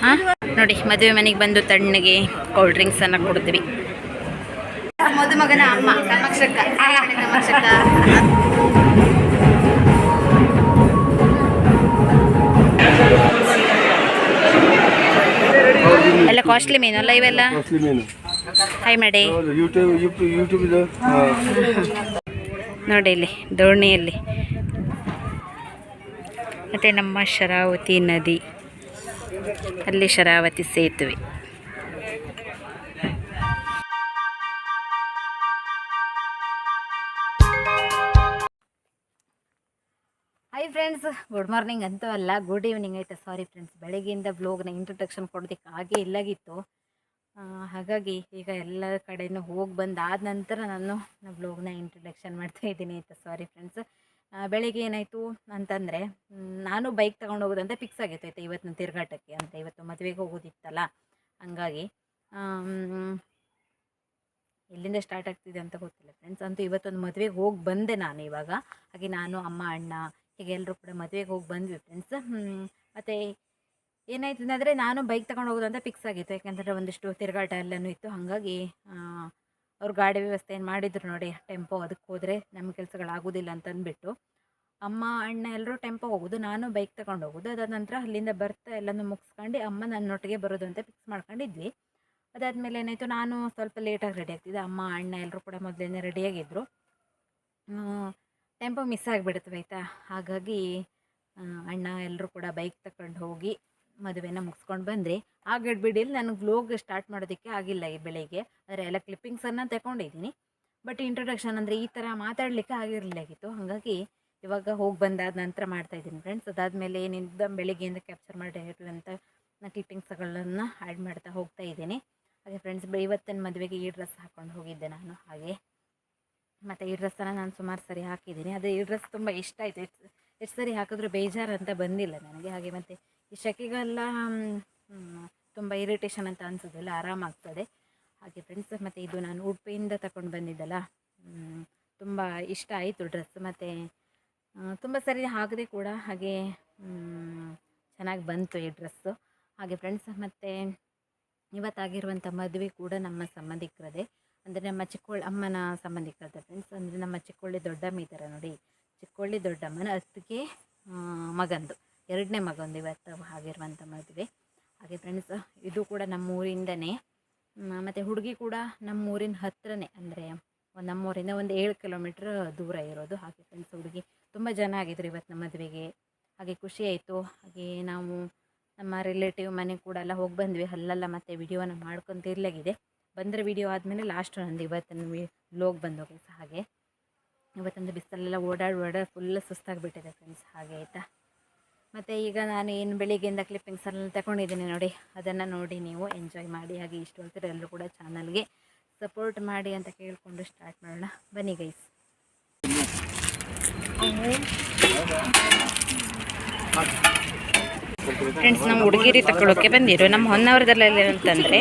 ಹಾಂ? ನೋಡಿ ಮದುವೆ ಮನೆಗೆ ಬಂದು ತಣ್ಣಗೆ ಕೋಲ್ಡ್ ಡ್ರಿಂಕ್ಸನ್ನು ಕೊಡ್ತೀವಿ ಮದುಮಗನ ಅಮ್ಮ ಎಲ್ಲ ಕಾಸ್ಟ್ಲಿ ಮೀನು ಅಲ್ಲ ಇವೆಲ್ಲ? ಹಾಯ್ ಮಾಡಿ ನೋಡಿ ಇಲ್ಲಿ ದೋಣಿಯಲ್ಲಿ. ಮತ್ತು ನಮ್ಮ ಶರಾವತಿ ನದಿ. ಅಲ್ಲಿ ಶರಾವತಿ ಸೇತುವೆ. ಹಾಯ್ ಫ್ರೆಂಡ್ಸ್ ಗುಡ್ ಮಾರ್ನಿಂಗ್ ಅಂತೂ ಅಲ್ಲ ಗುಡ್ ಈವ್ನಿಂಗ್ ಆಯ್ತಾ? ಸಾರಿ ಫ್ರೆಂಡ್ಸ್ ಬೆಳಗ್ಗೆಯಿಂದ ಬ್ಲೋಗ್ನ ಇಂಟ್ರೊಡಕ್ಷನ್ ಕೊಡೋದಕ್ಕೆ ಹಾಗೆ ಇಲ್ಲಾಗಿತ್ತು. ಹಾಗಾಗಿ ಈಗ ಎಲ್ಲ ಕಡೆಯೂ ಹೋಗಿ ಬಂದಾದ ನಂತರ ನಾನು ಬ್ಲೋಗ್ನ ಇಂಟ್ರೊಡಕ್ಷನ್ ಮಾಡ್ತಾ ಇದ್ದೀನಿ ಆಯಿತಾ? ಸಾರಿ ಫ್ರೆಂಡ್ಸ್ ಬೆಳಿಗ್ಗೆ ಏನಾಯಿತು ಅಂತಂದರೆ ನಾನು ಬೈಕ್ ತಗೊಂಡು ಹೋಗೋದಂತ ಫಿಕ್ಸ್ ಆಗಿತ್ತು ಆಯಿತಾ ಇವತ್ತಿನ ತಿರುಗಾಟಕ್ಕೆ ಅಂತ. ಇವತ್ತು ಮದುವೆಗೆ ಹೋಗೋದಿತ್ತಲ್ಲ, ಹಂಗಾಗಿ ಎಲ್ಲಿಂದ ಸ್ಟಾರ್ಟ್ ಆಗ್ತಿದೆ ಅಂತ ಗೊತ್ತಿಲ್ಲ ಫ್ರೆಂಡ್ಸ್ ಅಂತೂ ಇವತ್ತೊಂದು ಮದುವೆಗೆ ಹೋಗಿ ಬಂದೆ ನಾನು ಇವಾಗ. ಹಾಗೆ ನಾನು, ಅಮ್ಮ, ಅಣ್ಣ, ಹೀಗೆ ಎಲ್ಲರೂ ಕೂಡ ಮದುವೆಗೆ ಹೋಗಿ ಬಂದ್ವಿ ಫ್ರೆಂಡ್ಸ್ ಮತ್ತು ಏನಾಯ್ತು ಅಂದರೆ ನಾನು ಬೈಕ್ ತಗೊಂಡು ಹೋಗೋದು ಅಂತ ಫಿಕ್ಸ್ ಆಗಿತ್ತು. ಯಾಕೆಂದರೆ ಒಂದಿಷ್ಟು ತಿರುಗಾಟ ಎಲ್ಲನೂ ಇತ್ತು. ಹಾಗಾಗಿ ಅವ್ರು ಗಾಡಿ ವ್ಯವಸ್ಥೆ ಏನು ಮಾಡಿದ್ರು ನೋಡಿ, ಟೆಂಪೋ ಅದಕ್ಕೆ ಹೋದರೆ ನಮ್ಮ ಕೆಲಸಗಳಾಗೋದಿಲ್ಲ ಅಂತ ಅಂದ್ಬಿಟ್ಟು, ಅಮ್ಮ, ಅಣ್ಣ ಎಲ್ಲರೂ ಟೆಂಪೋ ಹೋಗೋದು, ನಾನು ಬೈಕ್ ತಗೊಂಡು ಹೋಗೋದು, ಅದಾದ ನಂತರ ಅಲ್ಲಿಂದ ಬರ್ತಾ ಎಲ್ಲನೂ ಮುಗಿಸ್ಕೊಂಡು ಅಮ್ಮ ನನ್ನೊಟ್ಟಿಗೆ ಬರೋದು ಅಂತ ಫಿಕ್ಸ್ ಮಾಡ್ಕೊಂಡಿದ್ವಿ. ಅದಾದಮೇಲೆ ಏನಾಯಿತು, ನಾನು ಸ್ವಲ್ಪ ಲೇಟಾಗಿ ರೆಡಿ ಆಗ್ತಿದ್ದೆ, ಅಮ್ಮ, ಅಣ್ಣ ಎಲ್ಲರೂ ಕೂಡ ಮೊದಲೇ ರೆಡಿಯಾಗಿದ್ದರು ಟೆಂಪೋ ಮಿಸ್ ಆಗಿಬಿಡುತ್ತೆ, ಆಯಿತಾ? ಹಾಗಾಗಿ ಅಣ್ಣ ಎಲ್ಲರೂ ಕೂಡ ಬೈಕ್ ತಗೊಂಡು ಹೋಗಿ ಮದುವೆನ ಮುಗಿಸ್ಕೊಂಡು ಬಂದರೆ. ಆ ಗಡ್ಬಿಡಿಯಲ್ಲಿ ನನಗೆ ವ್ಲೋಗ್ ಸ್ಟಾರ್ಟ್ ಮಾಡೋದಕ್ಕೆ ಆಗಿಲ್ಲ ಈ ಬೆಳಗ್ಗೆ. ಆದರೆ ಎಲ್ಲ ಕ್ಲಿಪ್ಪಿಂಗ್ಸನ್ನು ತಗೊಂಡಿದ್ದೀನಿ ಬಟ್ ಇಂಟ್ರೊಡಕ್ಷನ್ ಅಂದರೆ ಈ ಥರ ಮಾತಾಡಲಿಕ್ಕೆ ಆಗಿರಲಿಲ್ಲಾಗಿತ್ತು ಹಾಗಾಗಿ ಇವಾಗ ಹೋಗಿ ಬಂದಾದ ನಂತರ ಮಾಡ್ತಾಯಿದ್ದೀನಿ ಫ್ರೆಂಡ್ಸ್ ಅದಾದಮೇಲೆ ಏನಿದ್ದ ಬೆಳಿಗ್ಗೆಯಿಂದ ಕ್ಯಾಪ್ಚರ್ ಮಾಡಿರುವಂಥ ಕ್ಲಿಪ್ಪಿಂಗ್ಸ್ಗಳನ್ನು ಆ್ಯಡ್ ಮಾಡ್ತಾ ಹೋಗ್ತಾ ಇದ್ದೀನಿ. ಹಾಗೆ ಫ್ರೆಂಡ್ಸ್ ಇವತ್ತಿನ ಮದುವೆಗೆ ಈ ಡ್ರೆಸ್ ಹಾಕ್ಕೊಂಡು ಹೋಗಿದ್ದೆ ನಾನು. ಹಾಗೆ ಮತ್ತು ಈ ಡ್ರೆಸ್ಸನ್ನು ನಾನು ಸುಮಾರು ಸರಿ ಹಾಕಿದ್ದೀನಿ. ಅದೇ ಈ ಡ್ರೆಸ್ ತುಂಬ ಇಷ್ಟ ಆಯಿತು. ಎಷ್ಟು ಎಷ್ಟು ಸರಿ ಹಾಕಿದ್ರೂ ಬೇಜಾರು ಅಂತ ಬಂದಿಲ್ಲ ನನಗೆ. ಹಾಗೆ ಮತ್ತು ಈ ಸೆಕೆಗೆಲ್ಲ ತುಂಬ ಇರಿಟೇಷನ್ ಅಂತ ಅನಿಸೋದಿಲ್ಲ, ಆರಾಮಾಗ್ತದೆ. ಹಾಗೆ ಫ್ರೆಂಡ್ಸ್ ಮತ್ತು ಇದು ನಾನು ಉಡುಪಿಯಿಂದ ತಗೊಂಡು ಬಂದಿದ್ದಲ್ಲ ತುಂಬ ಇಷ್ಟ ಆಯಿತು ಡ್ರೆಸ್ ಮತ್ತು ತುಂಬ ಸರಿ ಹಾಕಿದೆ ಕೂಡ ಹಾಗೆ ಚೆನ್ನಾಗಿ ಬಂತು ಈ ಡ್ರೆಸ್ಸು ಹಾಗೆ ಫ್ರೆಂಡ್ಸ್ ಮತ್ತು ಇವತ್ತಾಗಿರುವಂಥ ಮದುವೆ ಕೂಡ ನಮ್ಮ ಸಂಬಂಧಿಕರದೇ. ಅಂದರೆ ನಮ್ಮ ಚಿಕ್ಕೋಳ್ಳಿ ಅಮ್ಮನ ಸಂಬಂಧಿಕರದ ಫ್ರೆಂಡ್ಸ್ ಅಂದರೆ ನಮ್ಮ ಚಿಕ್ಕೋಳ್ಳಿ ದೊಡ್ಡಮ್ಮ ಇದ್ದಾರೆ ನೋಡಿ, ಚಿಕ್ಕೋಳ್ಳಿ ದೊಡ್ಡಮ್ಮನ ಅತ್ತಿಗೆ ಮಗಂದು. ಎರಡನೇ ಮಗಂದು ಇವತ್ತು ಆಗಿರುವಂಥ ಮದುವೆ. ಹಾಗೆ ಫ್ರೆಂಡ್ಸ್ ಇದು ಕೂಡ ನಮ್ಮೂರಿಂದನೇ. ಮತ್ತು ಹುಡುಗಿ ಕೂಡ ನಮ್ಮೂರಿನ ಹತ್ರನೇ. ಅಂದರೆ ನಮ್ಮೂರಿಂದ ಒಂದು ಏಳು ಕಿಲೋಮೀಟ್ರ್ ದೂರ ಇರೋದು. ಹಾಗೆ ಫ್ರೆಂಡ್ಸ್ ಹುಡುಗಿ ತುಂಬ ಜನ ಆಗಿದ್ರು ಇವತ್ತು ನಮ್ಮ ಮದುವೆಗೆ. ಹಾಗೆ ಖುಷಿ ಆಯಿತು. ಹಾಗೆ ನಾವು ನಮ್ಮ ರಿಲೇಟಿವ್ ಮನೆ ಕೂಡ ಎಲ್ಲ ಹೋಗಿ ಬಂದ್ವಿ. ಅಲ್ಲೆಲ್ಲ ಮತ್ತೆ ವಿಡಿಯೋನ ಮಾಡ್ಕೊಂತ ಇರ್ಲಾಗಿದೆ. ಬಂದರೆ ವಿಡಿಯೋ ಆದಮೇಲೆ ಲಾಸ್ಟ್ ನಂದು ಇವತ್ತಿನ ಲೋಗ್ ಬಂದೋಗಿ ಹಾಗೆ ಇವತ್ತಂದು ಬಿಸಿಲೆಲ್ಲ ಓಡಾಡಿ ಓಡಾಡಿ ಫುಲ್ ಸುಸ್ತಾಗಿಬಿಟ್ಟಿದೆ ಫ್ರೆಂಡ್ಸ್ ಹಾಗೆ ಆಯಿತಾ? ಮತ್ತು ಈಗ ನಾನು ಏನು ಬೆಳಿಗ್ಗೆಯಿಂದ ಕ್ಲಿಪ್ಪಿಂಗ್ಸ್ ಎಲ್ಲ ತಗೊಂಡಿದ್ದೀನಿ ನೋಡಿ. ಅದನ್ನು ನೋಡಿ ನೀವು ಎಂಜಾಯ್ ಮಾಡಿ, ಹಾಗೆ ಇಷ್ಟು ಹೊತ್ತಿರ ಎಲ್ಲರೂ ಕೂಡ ಚಾನಲ್ಗೆ ಸಪೋರ್ಟ್ ಮಾಡಿ ಅಂತ ಕೇಳಿಕೊಂಡು ಸ್ಟಾರ್ಟ್ ಮಾಡೋಣ. ಬನ್ನಿ ಗೈಸ್ ಫ್ರೆಂಡ್ಸ್ ನಾವು ಹುಡುಗಿರಿ ತಗೊಳ್ಳೋಕೆ ಬಂದಿರೋ. ನಮ್ಮ ಹೊನ್ನವರದಲ್ಲಿ ಅಂತಂದರೆ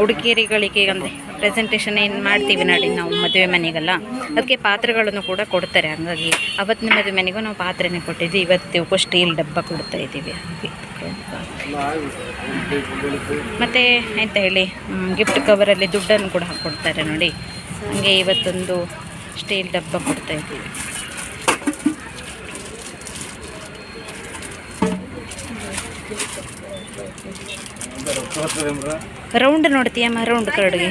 ಹುಡುಗಿರಿಗಳಿಗೆ ಅಂದರೆ ಪ್ರೆಸೆಂಟೇಷನ್ ಏನು ಮಾಡ್ತೀವಿ ನೋಡಿ, ನಾವು ಮದುವೆ ಮನೆಗೆಲ್ಲ. ಅದಕ್ಕೆ ಪಾತ್ರೆಗಳನ್ನು ಕೂಡ ಕೊಡ್ತಾರೆ. ಹಾಗಾಗಿ ಅವತ್ತಿನ ಮದುವೆ ಮನೆಗೂ ನಾವು ಪಾತ್ರೆನೇ ಕೊಟ್ಟಿದ್ವಿ. ಇವತ್ತು ಸ್ಟೀಲ್ ಡಬ್ಬ ಕೊಡ್ತಾ ಇದ್ದೀವಿ. ಮತ್ತು ಎಂತ ಹೇಳಿ ಗಿಫ್ಟ್ ಕವರಲ್ಲಿ ದುಡ್ಡನ್ನು ಕೂಡ ಹಾಕ್ಕೊಡ್ತಾರೆ ನೋಡಿ. ಹಾಗೆ ಇವತ್ತೊಂದು ಸ್ಟೀಲ್ ಡಬ್ಬ ಕೊಡ್ತಾ ಇದ್ದೀವಿ. Round ನೋಡ್ತೀಯಮ್ಮ round ಕರಡಿಗೆ.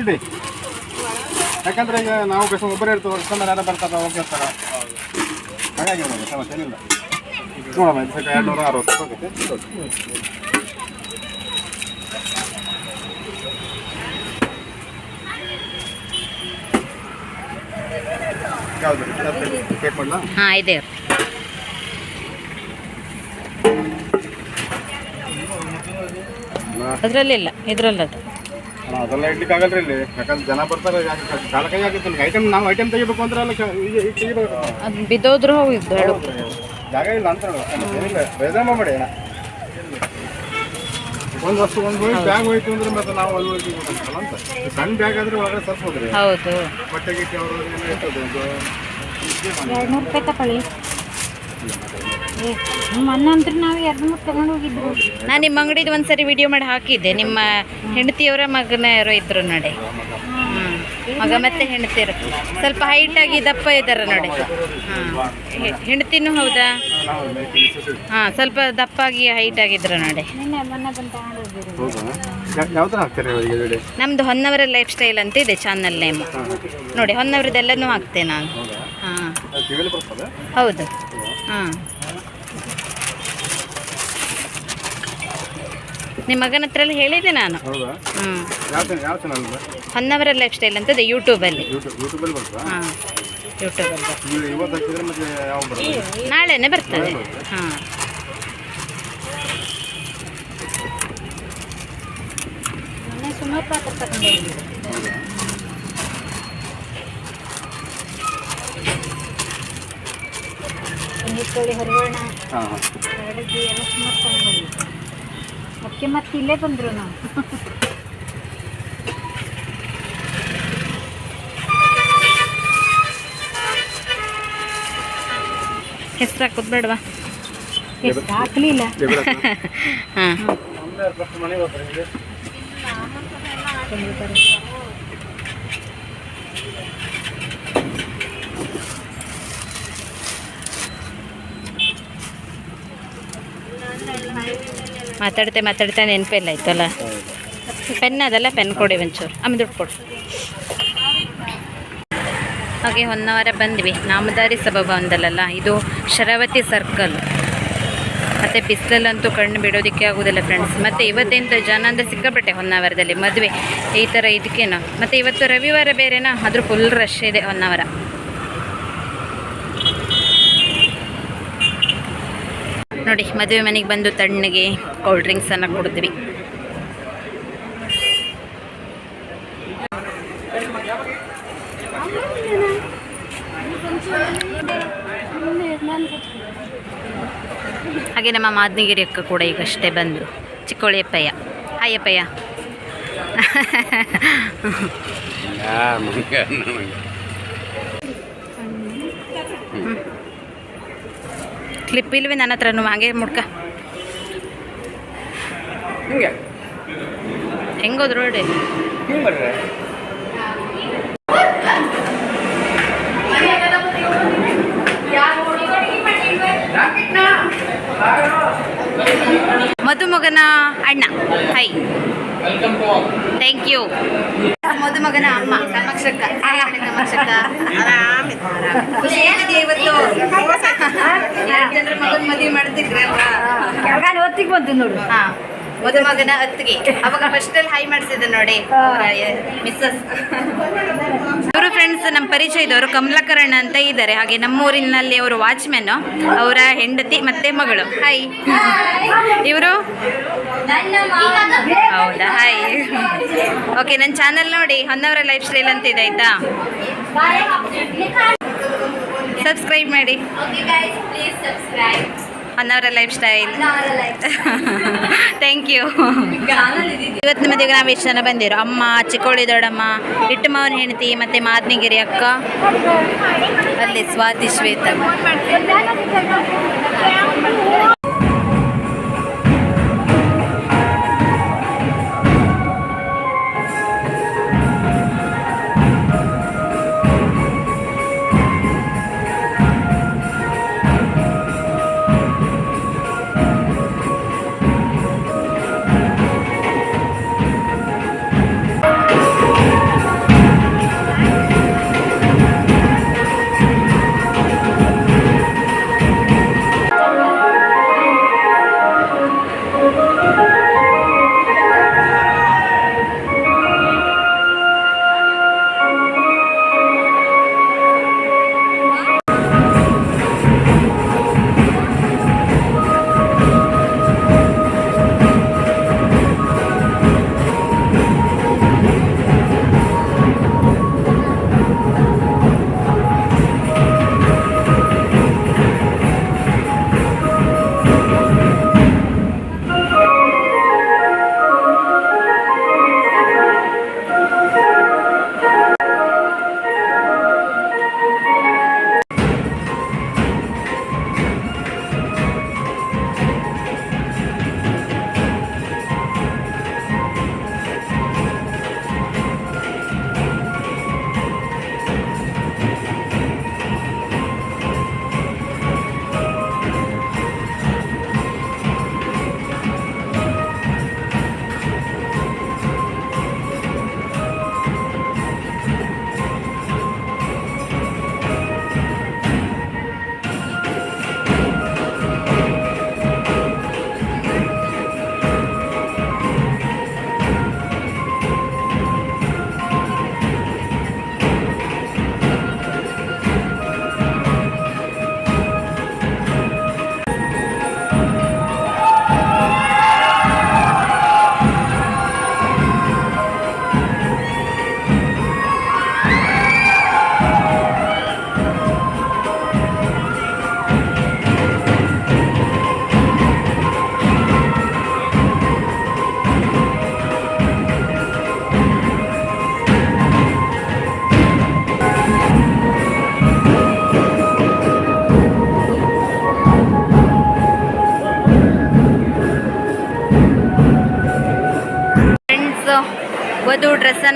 ಇಡಿ ಯಾಕಂದ್ರೆ ಈಗ ನಾವು ಬೇಸ ಒಬ್ಬರೇ ಇರ್ತೀವಿ ಕಸ್ಟಮರ್ ಯಾರು ಬರ್ತಾರ ಹೋಗಿರ್ತಾರ ಹಾಗಾಗಿ ಸಮಸ್ಯೆ ಏನಿಲ್ಲ ನೋಡಮ್ಮ ಎರಡು ನೂರ ಅರವತ್ತು ಹೋಗುತ್ತೆ ಹಾಂ ಇದೆ. ಅದರಲ್ಲಿ ಇಲ್ಲ ಅಣ್ಣ, ಅದೆಲ್ಲ ಇಡ್ಲಿಕ್ಕೆ ಆಗಲ್ರಿ ಇಲ್ಲಿ. ಯಾಕಂದ್ರೆ ಜನ ಬರ್ತಾರೆ ಕಾಲಕೈ ಆಗಿತ್ತು ಐಟಮ್ ನಾವು ಐಟಮ್ ತೆಗಿಬೇಕು ಅಂದ್ರೆ ಅಲ್ಲ ಅದು ಬಿದ್ದೋದ್ರೂ ಹೋಗಿದ್ದು ಜಾಗ ಇಲ್ಲ ಅಂತ ಬೇಜಾರ್ ಮಾಡಬೇಡಿ ಒಂದು ವಸ್ತು ಒಂದು ಹೋಗಿ ಬ್ಯಾಗ್ ಹೋಯ್ತು ಅಂದ್ರೆ ಮತ್ತೆ ನಾವು ಅಲ್ಲಿ ಹೋಗಿ ಅಂತ. ಸಣ್ಣ ಬ್ಯಾಗ್ ಆದ್ರೆ ಒಳಗಡೆ ಸರ್ಸ್ಬೋದ್ರಿ ಹೌದು. ಬಟ್ಟೆ ಗಿಟ್ಟೆ ಅವರು ಎರಡು ನೂರು ರೂಪಾಯಿ ತಗೊಳ್ಳಿ. ಏ ನಮ್ಮ ಅಣ್ಣ ಅಂದ್ರೆ ನಾವು ಎರಡು ಮೂರು ತಗೊಂಡು ಹೋಗಿದ್ರು ನಾನು ನಿಮ್ಮ ಅಂಗಡಿದು ಒಂದ್ಸರಿ ವಿಡಿಯೋ ಮಾಡಿ ಹಾಕಿದ್ದೆ. ನಿಮ್ಮ ಹೆಂಡತಿಯವರ ಮಗನ ಯಾರೋ ಇದ್ರು ನೋಡಿ. ಮಗ ಮತ್ತೆ ಹೆಂಡತಿರು ಸ್ವಲ್ಪ ಆಗಿ ದಪ್ಪ ಇದ್ದಾರೆ ನೋಡಿ. ಹಾಂ. ಹೆಂಡತಿನೂ ಹೌದಾ? ಹಾ, ಸ್ವಲ್ಪ ದಪ್ಪಾಗಿ ಹೈಟ್ ಆಗಿದ್ರು ನೋಡಿ. ನಮ್ದು ಹೊನ್ನವರ ಲೈಫ್ ಸ್ಟೈಲ್ ಅಂತ ಇದೆ ಚಾನಲ್ ನೇಮ್ ನೋಡಿ, ಹೊನ್ನವರದೆಲ್ಲನೂ ಹಾಕ್ತೇನೆ ನಾನು. ಹಾಂ. ಹೌದು. ಹಾಂ. ನಿಮ್ಮ ಮಗನ ಹತ್ರ ಎಲ್ಲ ಹೇಳಿದೆ ನಾನು. ಯಾವ ಚಾನಲ್ ಹೊನ್ನವರ ಲೈಫ್ ಸ್ಟೈಲ್ ಅಂತದೆ ಯೂಟ್ಯೂಬಲ್ಲಿ ಯೂಟ್ಯೂಬ್ ಅಲ್ಲಿ ನಾಳೆನೆ ಹಾಂ ಯೂಟ್ಯೂಬಲ್ಲಿ ನಾಳೆನೇ ಬರ್ತದೆ. ಹಾಂ. ಸುಮಾರು ಪಾತ್ರ ತಗೊಂಡು ಹಾಂ ಕಡಗಿ ಎಲ್ಲ ಸುಮಾರು ತಗೊಂಡು ಅದಕ್ಕೆ ಮತ್ತೆ ಇಲ್ಲೇ ಬಂದರು ನಾವು. ಹೆಸ್ರು ಹಾಕೋದು ಬೇಡವಾ? ಹೆಸರು ಹಾಕ್ಲಿಲ್ಲ. ಹಾಂ ನಮ್ದೇ ಫಸ್ಟ್ ಮನೆಗೆ ಹೋಗ್ತಾರೆ ಇಲ್ಲಿ ಮಾತಾಡ್ತೆ ಮಾತಾಡ್ತಾ ನೆನಪಿಲ್ಲ ಆಯ್ತಲ್ಲ ಪೆನ್ ಅದಲ್ಲ ಪೆನ್ ಕೊಡಿ ಒಂಚೂರು. ಆಮೇಲೆ ದುಡ್ಡು ಕೊಡು. ಹಾಗೆ ಹೊನ್ನವರ ಬಂದ್ವಿ. ನಾಮದಾರಿ ಸಭಾಭವನದಲ್ಲ ಇದು ಶರಾವತಿ ಸರ್ಕಲ್ ಮತ್ತು ಬಿಸಿಲಲ್ಲಂತೂ ಕಣ್ಣು ಬಿಡೋದಕ್ಕೆ ಆಗೋದಿಲ್ಲ ಫ್ರೆಂಡ್ಸ್ ಮತ್ತು ಇವತ್ತಿಂದ ಜನ ಅಂದರೆ ಸಿಕ್ಕಾಪಟ್ಟೆ ಹೊನ್ನಾವರದಲ್ಲಿ ಮದುವೆ. ಈ ಥರ ಇದಕ್ಕೇನೋ ಮತ್ತು ಇವತ್ತು ರವಿವಾರ ಬೇರೆನಾ? ಅದ್ರ ಫುಲ್ ರಶ್ ಇದೆ ಹೊನ್ನಾವರ. ನೋಡಿ, ಮದುವೆ ಮನೆಗೆ ಬಂದು ತಣ್ಣಗೆ ಕೋಲ್ಡ್ ಡ್ರಿಂಕ್ಸನ್ನು ಕುಡಿದ್ವಿ. ಹಾಗೆ ನಮ್ಮ ಮಾದನಗಿರಿ ಅಕ್ಕ ಕೂಡ ಈಗಷ್ಟೇ ಬಂದರು. ಚಿಕ್ಕೋಳಿ ಅಪ್ಪಯ್ಯ ಹಾಯ್ ಅಪ್ಪಯ್ಯ ಕ್ಲಿಪ್ ಇಲ್ವೇ ನನ್ನ ಹತ್ರನು ಹಾಗೆ ಮುಡ್ಕ. ಹಿಂಗೆ? ಹೆಂಗೋದ್ರು ನೋಡಿ. ಮದುಮಗನ ಅಣ್ಣ. ಹಾಯ್ ಥ್ಯಾಂಕ್ ಯು ಮದುಮಗನ ಅಮ್ಮ ಸಮಕ್ಷಕ್ಕ ಸಮಕ್ಷಕ್ಕ ಖುಷಿ ಏನಿದೆ ಇವತ್ತು ಎರಡು ಜನರ ಮಗನ ಮದುವೆ ಮಾಡ್ತಿದ್ರಲ್ವಾ ಹೊತ್ತಿಗೆ ಬಂತು ನೋಡು ಹಾ ಮದುಮಗನ ಅತ್ತಿಗೆ ಅವಾಗ ಫಸ್ಟ್ ಅಲ್ಲಿ ಹೈ ಮಾಡಿಸಿದ ನೋಡಿ ಮಿಸ್ಸಸ್ ಇವರು ಫ್ರೆಂಡ್ಸ್ ನಮ್ಮ ಪರಿಚಯದವರು ಕಮಲಾಕರಣ ಅಂತ ಇದ್ದಾರೆ. ಹಾಗೆ ನಮ್ಮೂರಿನಲ್ಲಿ ಅವರು ವಾಚ್ಮೆನ್ ಅವರ ಹೆಂಡತಿ ಮತ್ತೆ ಮಗಳು. ಹಾಯ್ ಇವರು? ಹೌದಾ? ಹಾಯ್ ಓಕೆ ನನ್ನ ಚಾನಲ್ ನೋಡಿ, ಹೊನ್ನವರ ಲೈಫ್ ಸ್ಟೈಲ್ ಅಂತ ಇದೆ, ಆಯ್ತಾ? ಸಬ್ಸ್ಕ್ರೈಬ್ ಮಾಡಿ. Honnavar lifestyle thank you ಇವತ್ತು ಮದುವೆಗೆ ನಾವು ಎಷ್ಟು ಜನ ಬಂದಿರೋ. ಅಮ್ಮ, ಚಿಕ್ಕೋಳಿ ದೊಡ್ಡಮ್ಮ ಇಟ್ಟು ಮಾವನ ಹೆಂಡತಿ ಮತ್ತು ಮಾದನಿಗಿರಿ ಅಕ್ಕ. ಅಲ್ಲಿ ಸ್ವಾತಿ ಶ್ವೇತ.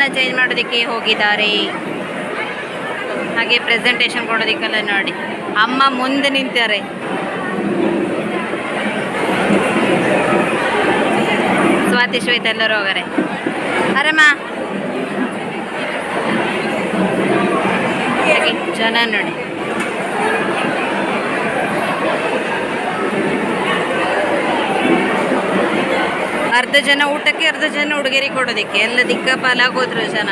ಚೇಂಜ್ ಮಾಡೋದಕ್ಕೆ ಹೋಗಿದ್ದಾರೆ. ಹಾಗೆ ಪ್ರೆಸೆಂಟೇಷನ್ ಕೊಡೋದಕ್ಕೆಲ್ಲ ನೋಡಿ. ಅಮ್ಮ ಮುಂದೆ ನಿಂತಾರೆ. ಸ್ವಾತಿ, ಶ್ವೇತ ಎಲ್ಲರೂ ಹೋಗಾರೆ. ಅರಮ್ಮ. ಜನ ನೋಡಿ. ಅರ್ಧ ಜನ ಊಟಕ್ಕೆ ಅರ್ಧ ಜನ ಉಡುಗೊರೆ ಕೊಡೋದಕ್ಕೆ. ಎಲ್ಲ ದಿಕ್ಕ ಪಾಲಾಗೋದ್ರು ಜನ.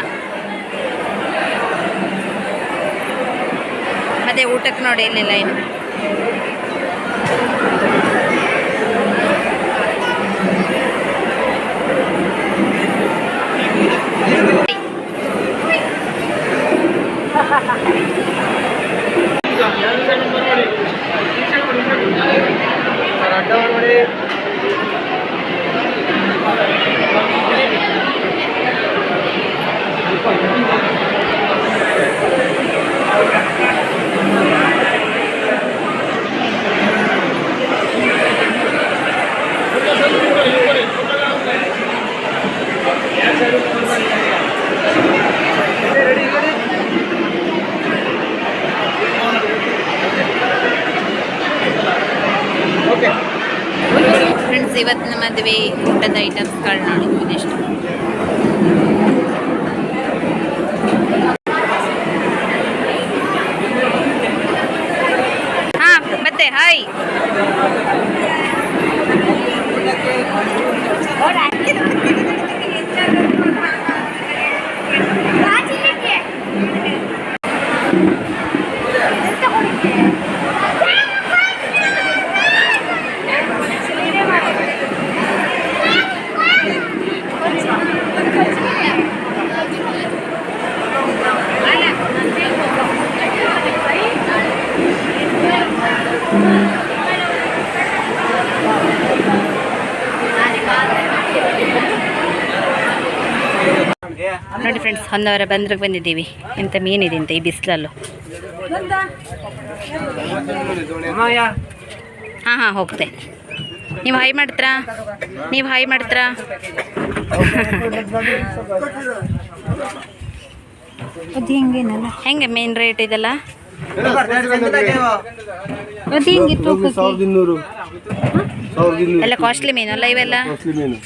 ಅದೇ ಊಟಕ್ಕೆ ನೋಡಿ ಇಲ್ಲಿ ಲೈನ್ ಫ್ರೆಂಡ್ಸ್ ಇವತ್ತಿನ ಮದುವೆ ಊಟದ ಐಟಮ್ಸ್ಗಳು ನೋಡಿ ಇದಿಷ್ಟು ಹಾ ಮತ್ತೆ ಹಾಯ್ ನೋಡಿ ಫ್ರೆಂಡ್ಸ್ ಹೊನ್ನವರ ಬಂದ್ರಿಗೆ ಬಂದಿದ್ದೀವಿ. ಎಂತ ಮೀನಿದೆ ಅಂತ ಈ ಬಿಸಿಲಲ್ಲೂ. ಹಾಂ ಹಾಂ ಹೋಗ್ತೆ. ನೀವು ಹೈ ಮಾಡ್ತೀರಾ? ನೀವು ಹೈ ಮಾಡ್ತೀರಾ? ಅದು ಹೆಂಗೇನಲ್ಲ? ಹೆಂಗೆ ಮೇನ್ ರೇಟ್ ಇದೆಲ್ಲ? ಅದು ಹೆಂಗೆ ತೂಕಕ್ಕೆ? ಸಾವಿರದ ಇನ್ನೂರು. ಸಾವಿರದ ಎಲ್ಲ ಕಾಸ್ಟ್ಲಿ ಮೀನು ಅಲ್ಲ ಇವೆಲ್ಲ? ಕಾಸ್ಟ್ಲಿ ಮೀನು.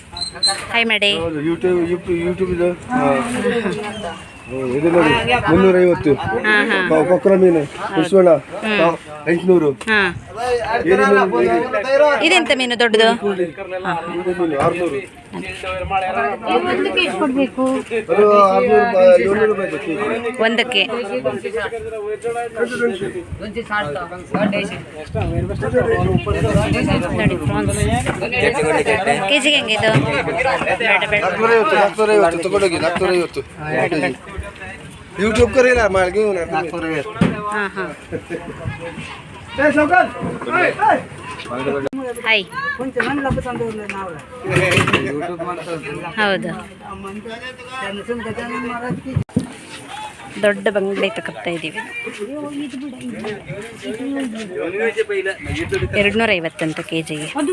ಹಾಯ್ ಮಾಡಿ ಯೂಟ್ಯೂಬ್ ಯೂಟ್ಯೂಬ್ ಯೂಟ್ಯೂಬ್ ಇದೆ ಇದು ನೋಡಿ ಮುನ್ನೂರೈವತ್ತು. ಕೊಕ್ಕರ ಮೀನು ಉಸ್ವಳ ಎಂಟುನೂರು. ಇದೆಂತ ಮೀನು ದೊಡ್ಡದು. ಒಂದಕ್ಕೆ. ಕೆಜಿಗೆ ಪ್ರಾನ್ಸ್ ಕೆ ಜಿಗೆ ಹೆಂಗೆ ಇದು? ಬೇಡ ಬೇಡ ನಾಲ್ಕುನೂರೈವತ್ತು ನಾಲ್ಕುನೂರೈವತ್ತು ತಗೊಂಡೋಗಿ ನಾಲ್ಕುನೂರೈವತ್ತು ಯೂಟ್ಯೂಬ್ ಕರೀಲ ಮಾಡಿ ಹಾಂ ಹಾಂ. ಹಾಯ್ ಹೌದು. ದೊಡ್ಡ ಬಂಗಡೆ ತಗೊಳ್ತಾ ಇದ್ದೀವಿ. ಎರಡು ನೂರ ಐವತ್ತಂತ ಕೆ ಜಿಗೆ ಒಂದು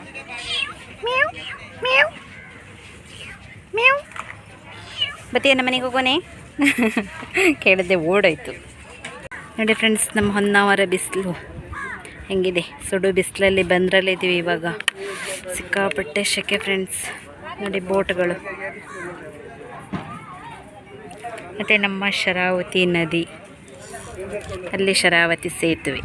ನಮ್ಮ ಮನೆಗೆ ಹೋಗೋನೆ ಕೇಳಿದ್ದೆ ಓಡೋಯ್ತು. ನೋಡಿ ಫ್ರೆಂಡ್ಸ್ ನಮ್ಮ ಹೊನ್ನಾವರ ಬಿಸಿಲು ಹೆಂಗಿದೆ? ಸುಡು ಬಿಸಿಲಲ್ಲಿ ಬಂದ್ರಲ್ಲಿದ್ದೀವಿ ಇವಾಗ. ಸಿಕ್ಕಾಪಟ್ಟೆ ಶೆಕೆ ಫ್ರೆಂಡ್ಸ್ ನೋಡಿ ಬೋಟ್ಗಳು. ಮತ್ತು ನಮ್ಮ ಶರಾವತಿ ನದಿ. ಅಲ್ಲಿ ಶರಾವತಿ ಸೇತುವೆ.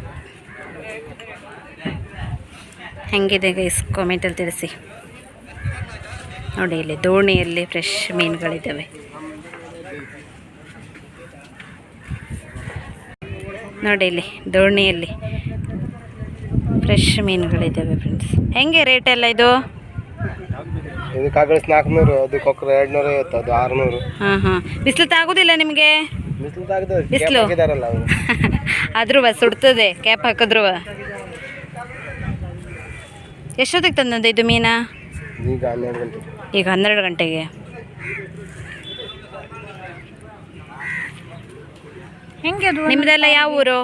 ಹೆಂಗಿದೆ ಗೈಸ್ ಕಾಮೆಂಟಲ್ಲಿ ತಿಳಿಸಿ. ನೋಡಿ ಇಲ್ಲಿ ದೋಣಿಯಲ್ಲಿ ಫ್ರೆಶ್ ಮೀನುಗಳಿದ್ದಾವೆ. ನೋಡಿ ಇಲ್ಲಿ ದೋಣಿಯಲ್ಲಿ. ಫ್ರೆಶ್ ಮೀನುಗಳಿದ್ದಾವೆ ಫ್ರೆಂಡ್ಸ್ ಹೆಂಗೆ ರೇಟ್ ಎಲ್ಲ ಇದು? ಇದು ಕಾಕಳಿಸ್ ನಾಲ್ಕುನೂರು ಅದು ಕೊಕ್ಕರೆ ಎರಡು ನೂರ ಐವತ್ತು ಅದು ಆರುನೂರು. ಹಾಂ ಹಾಂ. ಬಿಸಿಲು ತಾಗೋದಿಲ್ಲ ನಿಮಗೆ? ಬಿಸಿಲು ಆದ್ರೂ ಸುಡ್ತದೆ ಕ್ಯಾಪ್ ಹಾಕಿದ್ರು ಎಷ್ಟೊತ್ತಿಗೆ ತಂದದ್ದು ಇದು ಮೀನಾ? ಈಗ ಹನ್ನೆರಡು ಗಂಟೆಗೆ. ಹೆಂಗೆ ಅದು? ನಿಮ್ಮದೆಲ್ಲ ಯಾವ ಊರು?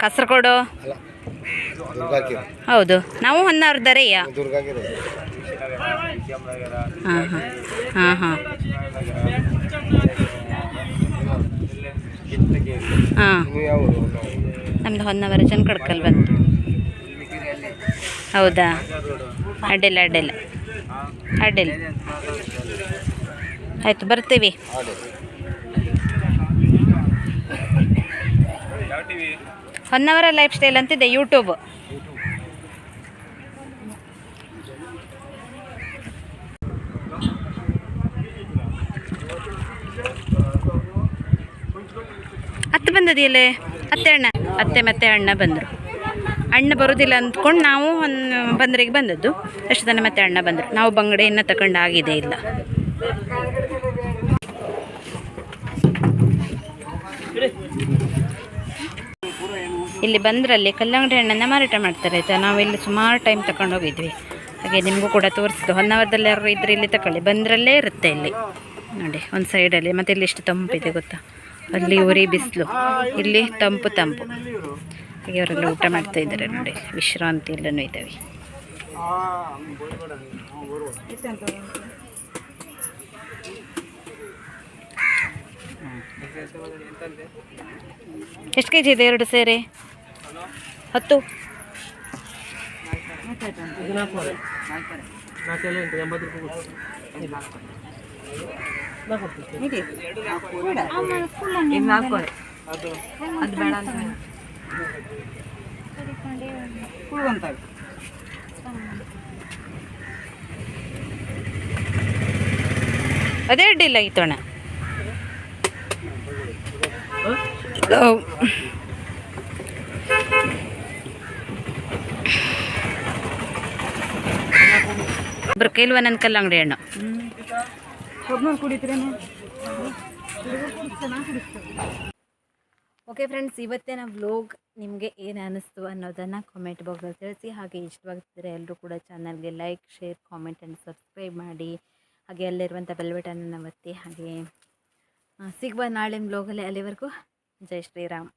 ಕಸರಕೋಡು ಕಾಸರಗೋಡು ಹೌದು. ನಾವು ಹೊನ್ನಾರ್ದರೆಯ ಹಾಂ ಹಾಂ. ಹಾಂ ಹಾಂ. ಹಾಂ? ನಮ್ದು ಹೊನ್ನವರ ಕಡ್ಕಲ್ ಬಂತು. ಹೌದಾ? ಅಡ್ಡಿಲ್ಲ ಅಡ್ಡಿಲ್ಲ ಅಡ್ಡಿಲ್ಲ ಆಯಿತು ಬರ್ತೀವಿ. ಹೊನ್ನವರ ಲೈಫ್ ಸ್ಟೈಲ್ ಅಂತಿದೆ ಯೂಟ್ಯೂಬ್ ಅತ್ತೆ ಬಂದದಿಯಲ್ಲೇ ಅತ್ತೆ ಅಣ್ಣ. ಅತ್ತೆ ಮತ್ತೆ ಅಣ್ಣ ಬಂದರು. ಅಣ್ಣ ಬರೋದಿಲ್ಲ ಅಂದ್ಕೊಂಡು ನಾವು ಒಂದು ಬಂದರಿಗೆ ಬಂದದ್ದು. ಅಷ್ಟು ಜನ ಮತ್ತೆ ಅಣ್ಣ ಬಂದರು. ನಾವು ಬಂಗಡೆಯನ್ನು ತಗೊಂಡಾಗಿದೆ ಇಲ್ಲ. ಇಲ್ಲಿ ಬಂದರಲ್ಲಿ ಕಲ್ಲಂಗಡಿ ಹಣ್ಣನ್ನು ಮಾರಾಟ ಮಾಡ್ತಾರೆ, ಆಯಿತಾ? ನಾವು ಇಲ್ಲಿ ಸುಮಾರು ಟೈಮ್ ತಗೊಂಡು ಹೋಗಿದ್ವಿ. ಹಾಗೆ ನಿಮಗೂ ಕೂಡ ತೋರಿಸಿದ್ದು. ಹೊನ್ನಾವರದಲ್ಲಿ ಯಾರು ಇದ್ರೆ ಇಲ್ಲಿ ತಗೊಳ್ಳಿ ಬಂದರಲ್ಲೇ ಇರುತ್ತೆ ಇಲ್ಲಿ. ನೋಡಿ, ಒಂದು ಸೈಡಲ್ಲಿ ಮತ್ತು ಇಲ್ಲಿ ಎಷ್ಟು ತಂಪಿದೆ ಗೊತ್ತಾ? ಅಲ್ಲಿ ಉರಿ ಬಿಸಿಲು. ಇಲ್ಲಿ ತಂಪು ತಂಪು. ಹಾಗೆ ಅವರೆಲ್ಲ ಊಟ ಮಾಡ್ತಾ ಇದ್ದಾರೆ ನೋಡಿ. ವಿಶ್ರಾಂತಿ ಎಲ್ಲನೂ ಇದ್ದಾವೆ. ಎಷ್ಟು ಕೆ ಜಿ ಇದೆ ಎರಡು ಸೇರೆ? ಹತ್ತು. ಅದೇ ಅಡ್ಡಿಲ್ಲ ಈತೋಣ ಒಬ್ರು ಕೈಲ್ವ ನನ್ನ ಕಲ್ಲಂಗಡಿ ಹಣ್ಣು. ಓಕೆ ಫ್ರೆಂಡ್ಸ್ ಇವತ್ತಿನ ವ್ಲೋಗ್ ನಿಮಗೆ ಏನು ಅನ್ನಿಸ್ತು ಅನ್ನೋದನ್ನು ಕಾಮೆಂಟ್ ಬಾಕ್ಸಲ್ಲಿ ತಿಳಿಸಿ. ಹಾಗೆ ಇಷ್ಟವಾಗ್ತಿದ್ರೆ ಎಲ್ಲರೂ ಕೂಡ ಚಾನಲ್ಗೆ like share comment and subscribe ಮಾಡಿ. ಹಾಗೆ ಅಲ್ಲಿರುವಂಥ ಬೆಲ್ ಬಟನನ್ನು ಒತ್ತಿ. ಹಾಗೆ ಸಿಗುವ ನಾಳಿನ ವ್ಲೋಗಲ್ಲಿ ಅಲ್ಲಿವರೆಗೂ ಜೈ ಶ್ರೀರಾಮ್.